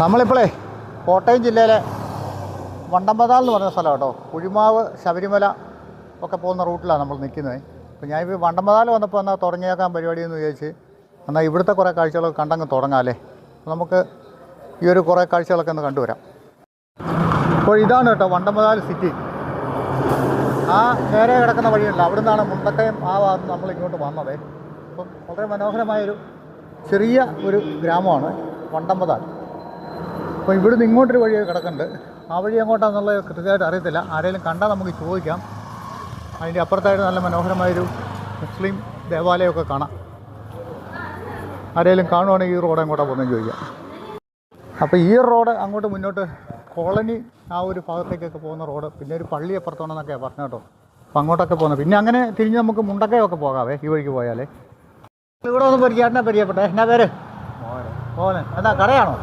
നമ്മളിപ്പോഴേ കോട്ടയം ജില്ലയിലെ വണ്ടമ്പതാൽ എന്ന് പറഞ്ഞ സ്ഥലം കേട്ടോ. കുഴിമാവ് ശബരിമല ഒക്കെ പോകുന്ന റൂട്ടിലാണ് നമ്മൾ നിൽക്കുന്നത്. അപ്പോൾ ഞാൻ ഇപ്പോൾ വണ്ടമ്പതാൽ വന്നപ്പോൾ എന്നാൽ തുടങ്ങിയേക്കാൻ പരിപാടി എന്ന് വിചാരിച്ച് എന്നാൽ ഇവിടുത്തെ കുറേ കാഴ്ചകളൊക്കെ കണ്ടങ്ങ് തുടങ്ങാമല്ലേ അപ്പോൾ നമുക്ക് ഈ ഒരു കുറേ കാഴ്ചകളൊക്കെ ഒന്ന് കണ്ടുവരാം. അപ്പോൾ ഇതാണ് കേട്ടോ വണ്ടമ്പതാൽ സിറ്റി. ആ നേരെ കിടക്കുന്ന വഴിയുണ്ട് അവിടെ നിന്നാണ് മുണ്ടക്കയം ആ ഭാഗത്ത് നമ്മൾ ഇങ്ങോട്ട് വന്നത്. അപ്പം വളരെ മനോഹരമായൊരു ചെറിയ ഒരു ഗ്രാമമാണ് വണ്ടമ്പതാൽ അപ്പോൾ ഇവിടുന്ന് ഇങ്ങോട്ടൊരു വഴി കിടക്കുന്നുണ്ട് ആ വഴി എങ്ങോട്ടാണെന്നുള്ളത് കൃത്യമായിട്ട് അറിയത്തില്ല. ആരെങ്കിലും കണ്ടാൽ നമുക്ക് ചോദിക്കാം. അതിന്റെ അപ്പുറത്തായിട്ട് നല്ല മനോഹരമായൊരു മുസ്ലിം ദേവാലയമൊക്കെ കാണാം. ആരെങ്കിലും കാണുവാണെങ്കിൽ ഈ റോഡ് എങ്ങോട്ടാണ് പോകുന്നത് ചോദിക്കാം. അപ്പോൾ ഈ റോഡ് അങ്ങോട്ട് മുന്നോട്ട് കോളനി ആ ഒരു ഭാഗത്തേക്കൊക്കെ പോകുന്ന റോഡ് പിന്നെ ഒരു പള്ളി അപ്പുറത്തോണെന്നൊക്കെയാണ് പറഞ്ഞു കേട്ടോ. അപ്പോൾ അങ്ങോട്ടൊക്കെ പോകുന്നത്. പിന്നെ അങ്ങനെ തിരിഞ്ഞ് നമുക്ക് മുണ്ടക്കയൊക്കെ പോകാവേ ഈ വഴിക്ക് പോയാലേ. ഇവിടെ ഒന്ന് പരിചയമായിട്ടാ പരിചയപ്പെട്ടെ? എന്നാ പേര്? മോനെ എന്നാ കടയാണോ?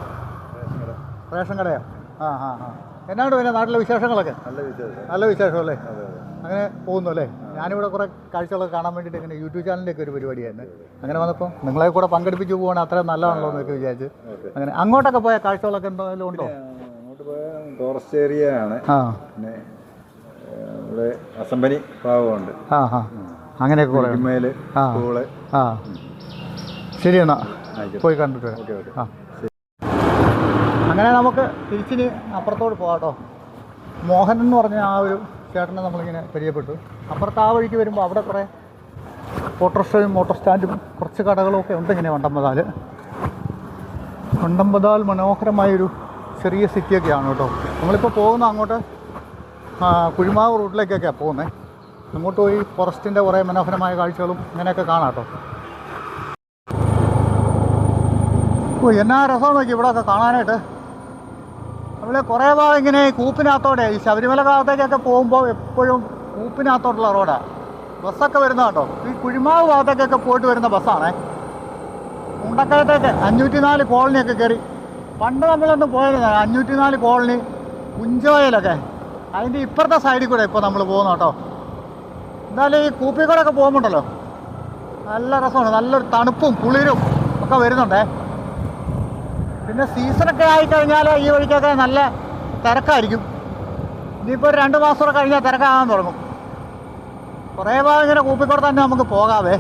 റേഷൻ കടയോ. ആ ആ ആ. എന്നാണ്ട് പിന്നെ നാട്ടിലെ വിശേഷങ്ങളൊക്കെ? നല്ല വിശേഷം. നല്ല വിശേഷമല്ലേ? അങ്ങനെ പോകുന്നു അല്ലേ? ഞാനിവിടെ കുറേ കാഴ്ചകളൊക്കെ കാണാൻ വേണ്ടിയിട്ട് ഇങ്ങനെ യൂട്യൂബ് ചാനലിലേക്ക് ഒരു പരിപാടിയായിരുന്നു. അങ്ങനെ വന്നപ്പോൾ നിങ്ങളെ കൂടെ പങ്കെടുപ്പിച്ച് പോവാണ് അത്രയും നല്ലതാണല്ലോ എന്നൊക്കെ വിചാരിച്ച്. അങ്ങനെ അങ്ങോട്ടൊക്കെ പോയ കാഴ്ചകളൊക്കെ എന്തെങ്കിലും ഉണ്ടോ? അങ്ങോട്ട് പോയ ഫോറസ്റ്റ് ഏരിയ ആണ്. ആ. പിന്നെ ഇവിടെ അസംബനി ഭാഗമുണ്ട്. ആ ആ. അങ്ങനെയൊക്കെ കുറേ. സ്കൂൾ. ആ. ശരി എന്നാ. പോയി കണ്ടിട്ട് വരാം. Okay okay. ആ. അങ്ങനെ നമുക്ക് തിരിച്ചിനി അപ്പുറത്തോട്ട് പോകാം കേട്ടോ. മോഹൻ എന്ന് പറഞ്ഞ ആ ഒരു ചേട്ടനെ നമ്മളിങ്ങനെ പരിചയപ്പെട്ടു. അപ്പുറത്ത് ആ വഴിക്ക് വരുമ്പോൾ അവിടെ കുറേ ഓട്ടോറിക്ഷയും മോട്ടോർ സ്റ്റാൻഡും കുറച്ച് കടകളും ഒക്കെ ഉണ്ട് ഇങ്ങനെ വണ്ടമ്പതാൽ. വണ്ടമ്പതാൽ മനോഹരമായൊരു ചെറിയ സിറ്റിയൊക്കെയാണ് കേട്ടോ. നമ്മളിപ്പോൾ പോകുന്ന അങ്ങോട്ട് കുഴിമാവ് റൂട്ടിലേക്കൊക്കെയാണ് പോകുന്നത് അങ്ങോട്ട് പോയി ഫോറസ്റ്റിന്റെ കുറേ മനോഹരമായ കാഴ്ചകളും അങ്ങനെയൊക്കെ കാണാം കേട്ടോ. ഓ എന്നാ രസമാണ് നോക്കി ഇവിടെയൊക്കെ കാണാനായിട്ട്. നമ്മൾ കുറേ ഭാഗം ഇങ്ങനെ കൂപ്പിനകത്തോടെ ഈ ശബരിമല ഭാഗത്തേക്കൊക്കെ പോകുമ്പോൾ എപ്പോഴും കൂപ്പിനകത്തോട്ടുള്ള റോഡാണ് ബസ്സൊക്കെ വരുന്ന കേട്ടോ ഈ കുഴിമാവ് ഭാഗത്തേക്കൊക്കെ പോയിട്ട് വരുന്ന ബസ്സാണേ. മുണ്ടക്കയത്തേക്ക് അഞ്ഞൂറ്റി നാല് കോളനിയൊക്കെ കയറി. പണ്ട് നമ്മളൊന്നും പോയത് അഞ്ഞൂറ്റി നാല് കോളനി കുഞ്ചോയിലൊക്കെ അതിന്റെ ഇപ്പുറത്തെ സൈഡിൽ കൂടെ ഇപ്പോൾ നമ്മൾ പോകുന്നു കേട്ടോ എന്നാലും ഈ കൂപ്പി കൂടെ ഒക്കെ പോകുമ്പോണ്ടല്ലോ? നല്ല രസമാണ്. നല്ലൊരു തണുപ്പും കുളിരും ഒക്കെ വരുന്നുണ്ടേ. പിന്നെ സീസണൊക്കെ ആയിക്കഴിഞ്ഞാൽ ഈ വഴിക്കൊക്കെ നല്ല തിരക്കായിരിക്കും. ഇനിയിപ്പോൾ ഒരു രണ്ട് മാസം കൂടെ കഴിഞ്ഞാൽ തിരക്കാകാൻ തുടങ്ങും. കുറേ ഭാഗം ഇങ്ങനെ കൂപ്പിക്കൂടെ തന്നെ നമുക്ക് പോകാവേ.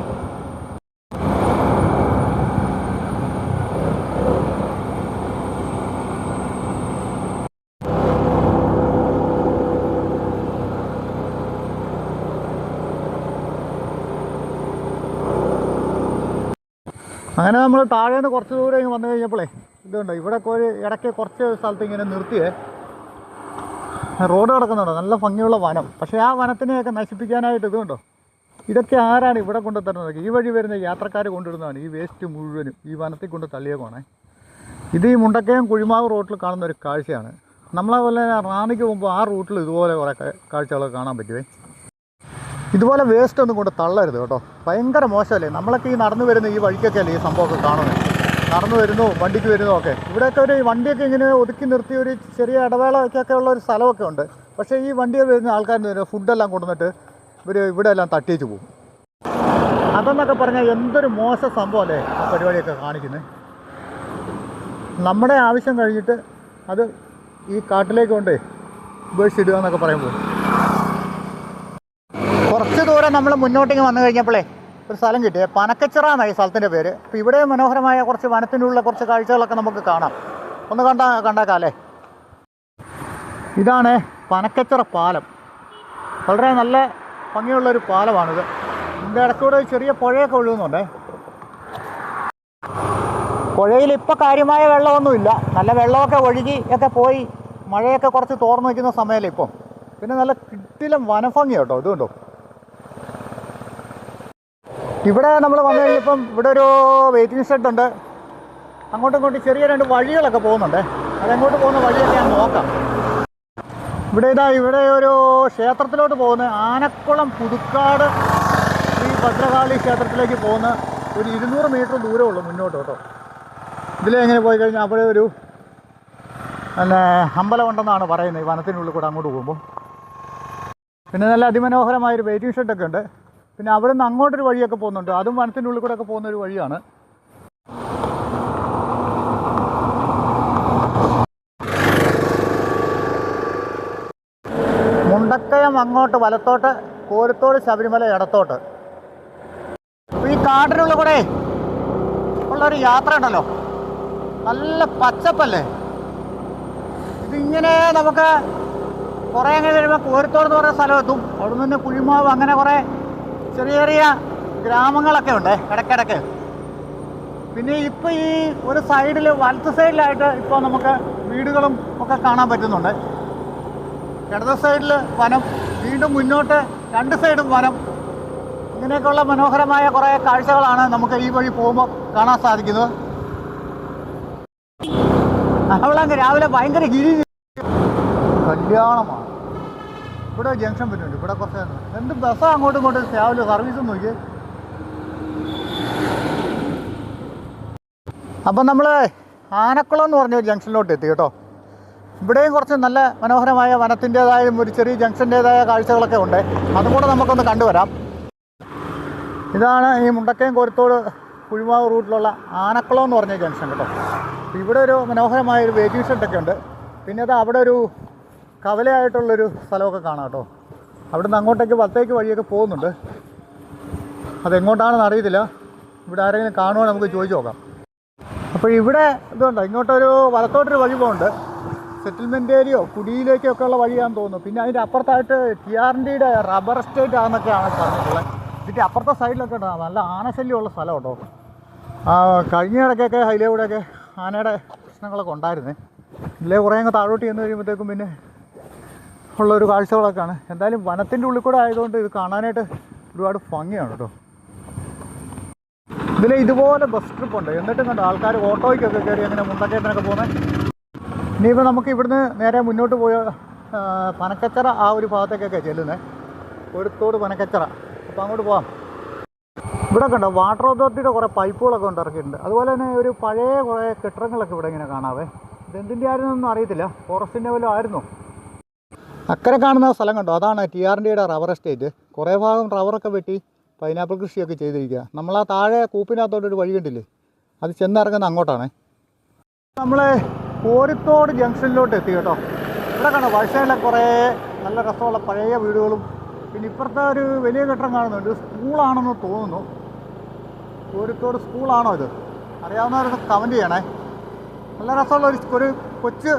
അങ്ങനെ നമ്മൾ താഴെ നിന്ന് കുറച്ച് ദൂരം വന്നു കഴിഞ്ഞപ്പോഴേ ഇതുണ്ട്? ഇവിടെ ഒരു ഇടയ്ക്ക് കുറച്ച് സ്ഥലത്ത് ഇങ്ങനെ നിർത്തിയേ. റോഡ് കിടക്കുന്നുണ്ടോ? നല്ല ഭംഗിയുള്ള വനം. പക്ഷേ ആ വനത്തിനെയൊക്കെ നശിപ്പിക്കാനായിട്ട് ഇതുണ്ടോ? ഇതൊക്കെ ആരാണ് ഇവിടെ കൊണ്ട് തരുന്നത് ഈ വഴി വരുന്ന യാത്രക്കാർ കൊണ്ടിരുന്നതാണ് ഈ വേസ്റ്റ് മുഴുവനും. ഈ വനത്തിൽ കൊണ്ട് തള്ളിയേക്കോണേ ഇത് ഈ മുണ്ടക്കയം കുഴിമാവ് റോട്ടിൽ കാണുന്ന ഒരു കാഴ്ചയാണ്. നമ്മളെ പോലെ റാണിക്ക് പോകുമ്പോൾ ആ റൂട്ടിൽ ഇതുപോലെ കുറേ കാഴ്ചകളൊക്കെ കാണാൻ പറ്റുമേ ഇതുപോലെ വേസ്റ്റ് ഒന്നും കൊണ്ട് തള്ളരുത് കേട്ടോ. ഭയങ്കര മോശമല്ലേ? നമ്മളൊക്കെ ഈ നടന്നു വരുന്ന ഈ വഴിക്കൊക്കെ അല്ലേ ഈ സംഭവമൊക്കെ കാണുന്നത്? നടന്നു വരുന്നു വണ്ടിക്ക് വരുന്നു ഒക്കെ. ഇവിടെയൊക്കെ ഒരു വണ്ടിയൊക്കെ ഇങ്ങനെ ഒതുക്കി നിർത്തി ഒരു ചെറിയ ഇടവേളയ്ക്കൊക്കെ ഉള്ള ഒരു സ്ഥലമൊക്കെ ഉണ്ട്. പക്ഷേ ഈ വണ്ടിയിൽ വരുന്ന ആൾക്കാർ ഫുഡെല്ലാം കൊണ്ടുവന്നിട്ട് ഇവർ ഇവിടെ എല്ലാം തട്ടിയേച്ച് പോകും. അതെന്നൊക്കെ പറഞ്ഞാൽ എന്തൊരു മോശം സംഭവമല്ലേ ആ പരിപാടിയൊക്കെ കാണിക്കുന്നത് നമ്മുടെ ആവശ്യം കഴിഞ്ഞിട്ട് അത് ഈ കാട്ടിലേക്ക് കൊണ്ടേ ഉപേക്ഷിച്ചിടുക എന്നൊക്കെ പറയുമ്പോൾ. കുറച്ച് ദൂരം നമ്മൾ മുന്നോട്ടേക്ക് വന്നു കഴിഞ്ഞപ്പോഴേ ഒരു സ്ഥലം കിട്ടിയേ. പനക്കച്ചിറ എന്നാണ് ഈ സ്ഥലത്തിന്റെ പേര്. അപ്പോൾ ഇവിടെ മനോഹരമായ കുറച്ച് വനത്തിനുള്ള കുറച്ച് കാഴ്ചകളൊക്കെ നമുക്ക് കാണാം. ഒന്ന് കണ്ട കണ്ടേക്കാം അല്ലേ? ഇതാണ് പനക്കച്ചിറ പാലം. വളരെ നല്ല ഭംഗിയുള്ളൊരു പാലമാണിത്. ഇതിന്റെ ഇടയ്ക്കൂടെ ചെറിയ പുഴയൊക്കെ ഒഴുകുന്നുണ്ടേ പുഴയിൽ ഇപ്പോൾ കാര്യമായ വെള്ളമൊന്നുമില്ല. നല്ല വെള്ളമൊക്കെ ഒഴുകി ഒക്കെ പോയി മഴയൊക്കെ കുറച്ച് തോർന്നു നിൽക്കുന്ന സമയമല്ലേ ഇപ്പം. പിന്നെ നല്ല കിട്ടിലും വനഭംഗി കേട്ടോ ഇതുകൊണ്ടോ ഇവിടെ നമ്മൾ വന്നു കഴിഞ്ഞപ്പം ഇവിടെ ഒരു വെയിറ്റിംഗ് ഷെഡ് ഉണ്ട്. അങ്ങോട്ടും ഇങ്ങോട്ടും ചെറിയ രണ്ട് വഴികളൊക്കെ പോകുന്നുണ്ട്. അതെങ്ങോട്ട് പോകുന്ന വഴിയൊക്കെ ഞാൻ നോക്കാം. ഇവിടെ ഇതാ ഇവിടെ ഒരു ക്ഷേത്രത്തിലോട്ട് പോകുന്ന. ആനക്കുളം പുതുക്കാട് ശ്രീ ഭദ്രകാളി ക്ഷേത്രത്തിലേക്ക് പോകുന്ന. ഒരു ഇരുന്നൂറ് മീറ്റർ ദൂരമേ ഉള്ളൂ മുന്നോട്ട് കേട്ടോ. ഇതിലെ എങ്ങനെ പോയി കഴിഞ്ഞാൽ അവിടെ ഒരു പിന്നെ അമ്പലമുണ്ടെന്നാണ് പറയുന്നത്. ഈ വനത്തിനുള്ളിൽ കൂടെ അങ്ങോട്ട് പോകുമ്പോൾ പിന്നെ നല്ല അതിമനോഹരമായൊരു വെയിറ്റിംഗ് ഷെഡൊക്കെ ഉണ്ട്. പിന്നെ അവിടെ നിന്ന് അങ്ങോട്ടൊരു വഴിയൊക്കെ പോകുന്നുണ്ട്. അതും വനത്തിന്റെ ഉള്ളിൽ കൂടെ ഒക്കെ പോകുന്ന ഒരു വഴിയാണ്. മുണ്ടക്കയം അങ്ങോട്ട് വലത്തോട്ട് കോരത്തോട് ശബരിമല ഇടത്തോട്ട്. ഈ കാടിനുള്ള കൂടെ ഉള്ളൊരു യാത്ര ഉണ്ടല്ലോ. നല്ല പച്ചപ്പല്ലേ? ഇതിങ്ങനെ നമുക്ക് കുറേ അങ്ങനെ വരുമ്പോൾ കോരത്തോട് എന്ന് പറയുന്ന സ്ഥലം എത്തും. അവിടെ നിന്ന് കുഴിമാവ് അങ്ങനെ കുറേ ചെറിയ ചെറിയ ഗ്രാമങ്ങളൊക്കെ ഉണ്ട് ഇടക്കിടക്ക് പിന്നെ ഇപ്പോൾ ഈ ഒരു സൈഡിൽ വലത്ത് സൈഡിലായിട്ട് ഇപ്പോൾ നമുക്ക് വീടുകളും ഒക്കെ കാണാൻ പറ്റുന്നുണ്ട്. ഇടത് സൈഡിൽ വനം വീണ്ടും മുന്നോട്ട് രണ്ട് സൈഡും വനം. ഇങ്ങനെയൊക്കെയുള്ള മനോഹരമായ കുറേ കാഴ്ചകളാണ് നമുക്ക് ഈ വഴി പോകുമ്പോൾ കാണാൻ സാധിക്കുന്നത്. അവളങ്ങ് രാവിലെ ഭയങ്കര ഗിരി. കല്യാണമാണ്. ഇവിടെ ജംഗ്ഷൻ പറ്റുന്നുണ്ട്. ഇവിടെ കുറച്ച് എന്ത് ബസ്സാണ് അങ്ങോട്ടും ഇങ്ങോട്ടും രാവിലെ സർവീസും നോക്കി അപ്പം നമ്മൾ ആനക്കുളം എന്ന് പറഞ്ഞ ഒരു ജംഗ്ഷനിലോട്ട് എത്തി കേട്ടോ. ഇവിടെയും കുറച്ച് നല്ല മനോഹരമായ വനത്തിന്റെതായും ഒരു ചെറിയ ജംഗ്ഷന്റേതായ കാഴ്ചകളൊക്കെ ഉണ്ട്. അതും കൂടെ നമുക്കൊന്ന് കണ്ടുവരാം. ഇതാണ് ഈ മുണ്ടക്കയം കോരത്തോട് കുഴിമാവ് റൂട്ടിലുള്ള ആനക്കുളം എന്ന് പറഞ്ഞ ജംഗ്ഷൻ കേട്ടോ. ഇവിടെ ഒരു മനോഹരമായ ഒരു വെയിറ്റിംഗ് ഷെഡൊക്കെ ഉണ്ട്. പിന്നെ അത് അവിടെ ഒരു കവലയായിട്ടുള്ളൊരു സ്ഥലമൊക്കെ കാണാം കേട്ടോ. അവിടെ നിന്ന് അങ്ങോട്ടേക്ക് വത്തേക്ക് വഴിയൊക്കെ പോകുന്നുണ്ട്. അതെങ്ങോട്ടാണെന്ന് അറിയത്തില്ല. ഇവിടെ ആരെങ്കിലും കാണുവാണെങ്കിൽ നമുക്ക് ചോദിച്ചു നോക്കാം. അപ്പോൾ ഇവിടെ ഇതുണ്ട്? ഇങ്ങോട്ടൊരു വലത്തോട്ടൊരു വഴി പോകുന്നുണ്ട്. സെറ്റിൽമെന്റ് ഏരിയോ കുടിയിലേക്കൊക്കെ ഉള്ള വഴിയാണെന്ന് തോന്നുന്നു. പിന്നെ അതിന്റെ അപ്പുറത്തായിട്ട് ടി ആർ ഡിയുടെ റബ്ബർ എസ്റ്റേറ്റ് ആണെന്നൊക്കെയാണ് പറഞ്ഞിട്ടുള്ളത്. ഇതിന്റെ അപ്പുറത്തെ സൈഡിലൊക്കെ ഉണ്ട്? നല്ല ആനശല്യമുള്ള സ്ഥലം കേട്ടോ. കഴിഞ്ഞ ഇടയ്ക്കൊക്കെ ഹൈലേ കൂടെയൊക്കെ ആനയുടെ പ്രശ്നങ്ങളൊക്കെ ഉണ്ടായിരുന്നേ. ഇല്ലേ കുറേ അങ്ങ് താഴോട്ട് ചെന്ന് കഴിയുമ്പോഴത്തേക്കും പിന്നെ ഉള്ളൊരു കാഴ്ചകളൊക്കെയാണ്. എന്തായാലും വനത്തിന്റെ ഉള്ളിൽ കൂടെ ആയതുകൊണ്ട് ഇത് കാണാനായിട്ട് ഒരുപാട് ഭംഗിയാണ് കേട്ടോ. ഇതിൽ ഇതുപോലെ ബസ് ട്രിപ്പ് ഉണ്ട്. എന്നിട്ടും കണ്ടോ ആൾക്കാർ ഓട്ടോയ്ക്കൊക്കെ കയറി അങ്ങനെ മുണ്ടക്കയത്തിനൊക്കെ പോകുന്നത് ഇനിയിപ്പോൾ നമുക്ക് ഇവിടുന്ന് നേരെ മുന്നോട്ട് പോയ പനക്കച്ചറ ആ ഒരു ഭാഗത്തേക്കൊക്കെ ചെല്ലുന്നത് ഒരുത്തോട് പനക്കച്ചറ അപ്പോൾ അങ്ങോട്ട് പോവാം. ഇവിടെ കണ്ടോ വാട്ടർ അതോറിറ്റിയുടെ കുറേ പൈപ്പുകളൊക്കെ ഉണ്ട് ഇറക്കിയിട്ടുണ്ട്. അതുപോലെ തന്നെ ഒരു പഴയ കുറേ കെട്ടിടങ്ങളൊക്കെ ഇവിടെ ഇങ്ങനെ കാണാവേ. ഇതെന്തിന്റെ ആയിരുന്നൊന്നും അറിയത്തില്ല. ഫോറസ്റ്റിന്റെ വല്ലതും ആയിരുന്നോ? അക്കരെ കാണുന്ന സ്ഥലം കണ്ടോ? അതാണ് ടി ആർ ഡിയുടെ റബ്ബർ എസ്റ്റേറ്റ്. കുറേ ഭാഗം റബ്ബറൊക്കെ വെട്ടി പൈനാപ്പിൾ കൃഷിയൊക്കെ ചെയ്തിരിക്കുക. നമ്മൾ ആ താഴെ കൂപ്പിനകത്തോട്ടൊരു വഴി കണ്ടില്ലേ? അത് ചെന്നിറങ്ങുന്ന അങ്ങോട്ടാണ്. നമ്മൾ കോരിത്തോട് ജംഗ്ഷനിലോട്ട് എത്തി കേട്ടോ. ഇവിടെ കാണാം വഴശയിലെ കുറേ നല്ല രസമുള്ള പഴയ വീടുകളും പിന്നെ ഇപ്പുറത്തെ ഒരു വലിയ കെട്ടിടം കാണുന്നുണ്ട്. സ്കൂളാണെന്ന് തോന്നുന്നു. കോരിത്തോട് സ്കൂളാണോ ഇത്? അറിയാവുന്നവരൊക്കെ കമന്റ് ചെയ്യണേ. നല്ല രസമുള്ള ഒരു ഒരു കൊച്ചു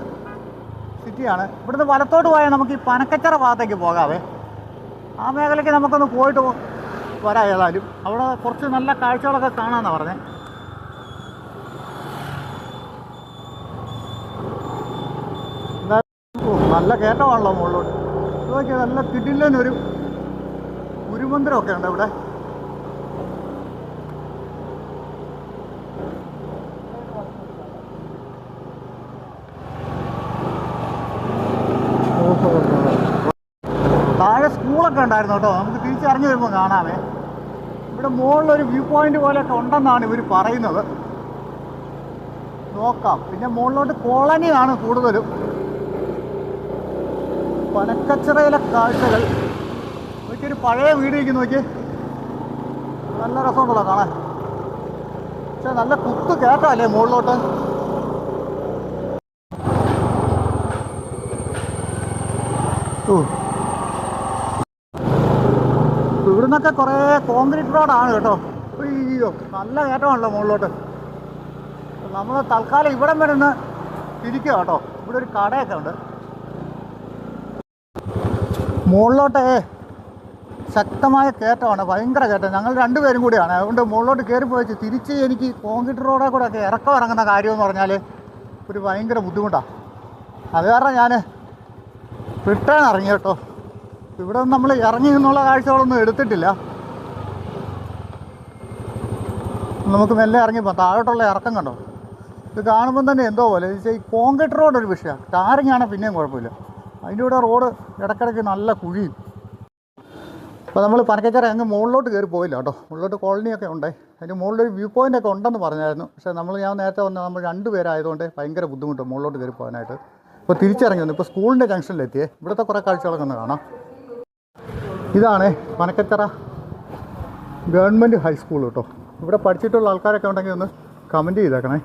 സിറ്റിയാണ്. ഇവിടുന്ന് വലത്തോട്ട് പോയാൽ നമുക്ക് ഈ പനക്കച്ചറ ഭാഗത്തേക്ക് പോകാവേ. ആ മേഖലയ്ക്ക് നമുക്കൊന്ന് പോയിട്ട് വരാം ഏതായാലും. അവിടെ കുറച്ച് നല്ല കാഴ്ചകളൊക്കെ കാണാമെന്നാണ് ഓ, നല്ല കയറ്റമാണല്ലോ മുകളിലോട്ട്. നല്ല കിടിലനൊരു ഗുരുമന്ദിരമൊക്കെ ഉണ്ട് ഇവിടെ സ്കൂളൊക്കെ ഉണ്ടായിരുന്നു കേട്ടോ. നമുക്ക് തിരിച്ചറിഞ്ഞു വരുമ്പോൾ കാണാമേ ഇവിടെ മുകളിലൊരു വ്യൂ പോയിന്റ് പോലെയൊക്കെ ഉണ്ടെന്നാണ് ഇവർ പറയുന്നത്. നോക്കാം. പിന്നെ മുകളിലോട്ട് കോളനിയാണ് കൂടുതലും. പനക്കച്ചിറയിലെ കാഴ്ചകൾ. നോക്കിയൊരു പഴയ വീട് ഇരിക്കുന്നു നോക്കി നല്ല രസമുണ്ടല്ലോ കാണാൻ. പക്ഷെ നല്ല കുത്ത് കേട്ടല്ലേ മുകളിലോട്ട്? ഓ. ഇവിടുന്നൊക്കെ കുറേ കോൺക്രീറ്റ് റോഡാണ് കേട്ടോ. അയ്യോ നല്ല കയറ്റമാണല്ലോ മുകളിലോട്ട്. നമ്മൾ തൽക്കാലം ഇവിടം വരെ ഒന്ന് തിരിക്കുക കേട്ടോ. ഇവിടെ ഒരു കടയൊക്കെ ഉണ്ട്. മുകളിലോട്ടേ ശക്തമായ കയറ്റമാണ് ഭയങ്കര കയറ്റം. ഞങ്ങൾ രണ്ടുപേരും കൂടിയാണ്. അതുകൊണ്ട് മുകളിലോട്ട് കയറി പോയി തിരിച്ച് എനിക്ക് കോൺക്രീറ്റ് റോഡിൽ കൂടെ ഒക്കെ ഇറക്കം ഇറങ്ങുന്ന കാര്യമെന്ന് പറഞ്ഞാൽ ഒരു ഭയങ്കര ബുദ്ധിമുട്ടാണ് അത് കാരണം ഞാൻ റിട്ടേൺ ഇറങ്ങി കേട്ടോ. ഇവിടെ നമ്മൾ ഇറങ്ങി എന്നുള്ള കാഴ്ചകളൊന്നും എടുത്തിട്ടില്ല. നമുക്ക് മെല്ലെ ഇറങ്ങി പോകാം താഴോട്ടുള്ള ഇറക്കം കണ്ടോ? ഇത് കാണുമ്പോൾ തന്നെ എന്തോ പോലെ. ഈ കോൺക്രീറ്റ് റോഡ് ഒരു വിഷയമാണ് ടാറിങ് ആണ് പിന്നെയും കുഴപ്പമില്ല. അതിന്റെ കൂടെ റോഡ് ഇടയ്ക്കിടയ്ക്ക് നല്ല കുഴിയും. അപ്പോൾ നമ്മൾ പനക്കച്ചറ അങ്ങ് മുകളിലോട്ട് കയറി പോയില്ല കേട്ടോ. മുകളിലോട്ട് കോളനിയൊക്കെ ഉണ്ട്. അതിന്റെ മുകളിലൊരു വ്യൂ പോയിന്റ് ഒക്കെ ഉണ്ടെന്ന് പറഞ്ഞായിരുന്നു. പക്ഷേ നമ്മൾ ഞാൻ നേരത്തെ വന്ന നമ്മൾ രണ്ട് പേരായതുകൊണ്ട് ഭയങ്കര ബുദ്ധിമുട്ട് മുകളിലോട്ട് കയറി പോകാനായിട്ട്. ഇപ്പോൾ തിരിച്ചിറങ്ങി വന്നു. ഇപ്പോൾ സ്കൂളിന്റെ ജംഗ്ഷനിലെത്തിയേ ഇവിടുത്തെ കുറേ കാഴ്ചകളൊക്കെ ഒന്ന് കാണാം. ഇതാണ് മനക്കത്തറ ഗവൺമെന്റ് ഹൈസ്കൂൾ കേട്ടോ. ഇവിടെ പഠിച്ചിട്ടുള്ള ആൾക്കാരൊക്കെ ഉണ്ടെങ്കിൽ ഒന്ന് കമന്റ് ചെയ്തേക്കണേ.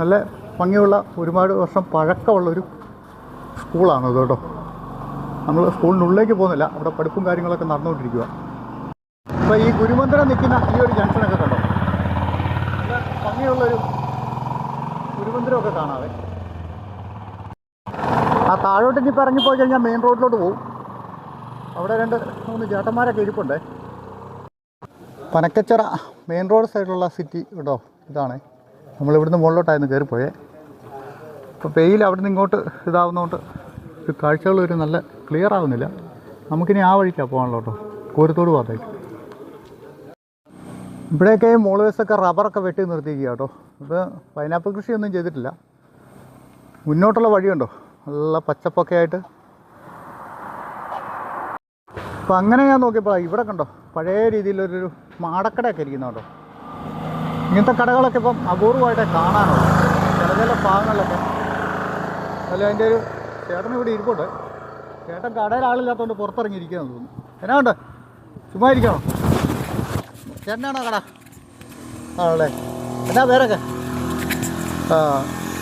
നല്ല ഭംഗിയുള്ള ഒരുപാട് വർഷം പഴക്കമുള്ളൊരു സ്കൂളാണ് ഇത് കേട്ടോ. നമ്മൾ സ്കൂളിനുള്ളിലേക്ക് പോകുന്നില്ല. അവിടെ പഠിപ്പും കാര്യങ്ങളൊക്കെ നടന്നുകൊണ്ടിരിക്കുക അപ്പോൾ ഈ ഗുരുമന്ദിരം നിൽക്കുന്ന ഈ ഒരു ജംഗ്ഷനൊക്കെ കണ്ടോ? നല്ല ഭംഗിയുള്ളൊരു ഗുരുമന്ദിരമൊക്കെ കാണാവേ. ആ താഴോട്ട് ഇനി പറഞ്ഞു പോയി കഴിഞ്ഞാൽ മെയിൻ റോഡിലോട്ട് പോകും അവിടെ രണ്ട് മൂന്ന് ചേട്ടന്മാരൊക്കെ ഇരിപ്പുണ്ടേ. പനക്കച്ചറ മെയിൻ റോഡ് സൈഡിലുള്ള സിറ്റി കേട്ടോ ഇതാണ്. നമ്മളിവിടുന്ന് മുകളിലോട്ടായിരുന്നു കയറിപ്പോയേ. അപ്പോൾ വെയിൽ നിന്ന് ഇങ്ങോട്ട് ഇതാവുന്നതുകൊണ്ട് ഇത് കാഴ്ചകൾ ഒരു നല്ല ക്ലിയർ ആവുന്നില്ല. നമുക്കിനി ആ വഴിക്കാണ് പോകാനുള്ളൂ കേട്ടോ. കോരത്തോട് ഭാഗത്തേക്ക്. ഇവിടെയൊക്കെ മോളുവേസൊക്കെ റബ്ബറൊക്കെ വെട്ടി നിർത്തിയിരിക്കുക കേട്ടോ. ഇപ്പോൾ പൈനാപ്പിൾ കൃഷിയൊന്നും ചെയ്തിട്ടില്ല. മുന്നോട്ടുള്ള വഴിയുണ്ടോ? നല്ല പച്ചപ്പൊക്കെ ആയിട്ട് അപ്പോൾ അങ്ങനെ ഞാൻ നോക്കിയപ്പോൾ ഇവിടെ കണ്ടോ പഴയ രീതിയിലൊരു മാടക്കടയൊക്കെ ഇരിക്കുന്ന കേട്ടോ ഇങ്ങനത്തെ കടകളൊക്കെ ഇപ്പം അപൂർവമായിട്ടേ കാണാനുള്ളൂ. ചില ചില ഭാഗങ്ങളിലൊക്കെ. അല്ല അതിന്റെ ഒരു ചേട്ടൻ ഇവിടെ ഇരിപ്പുണ്ട്. ചേട്ടൻ കടയിൽ ആളില്ലാത്തതുകൊണ്ട് പുറത്തിറങ്ങിയിരിക്കുകയെന്ന് തോന്നുന്നു. എന്നാ ഉണ്ട് ചുമ്മാ ഇരിക്കണോ? ചേട്ടനാണോ കട? ആണല്ലേ. എന്നാ പേരൊക്കെ? ആ.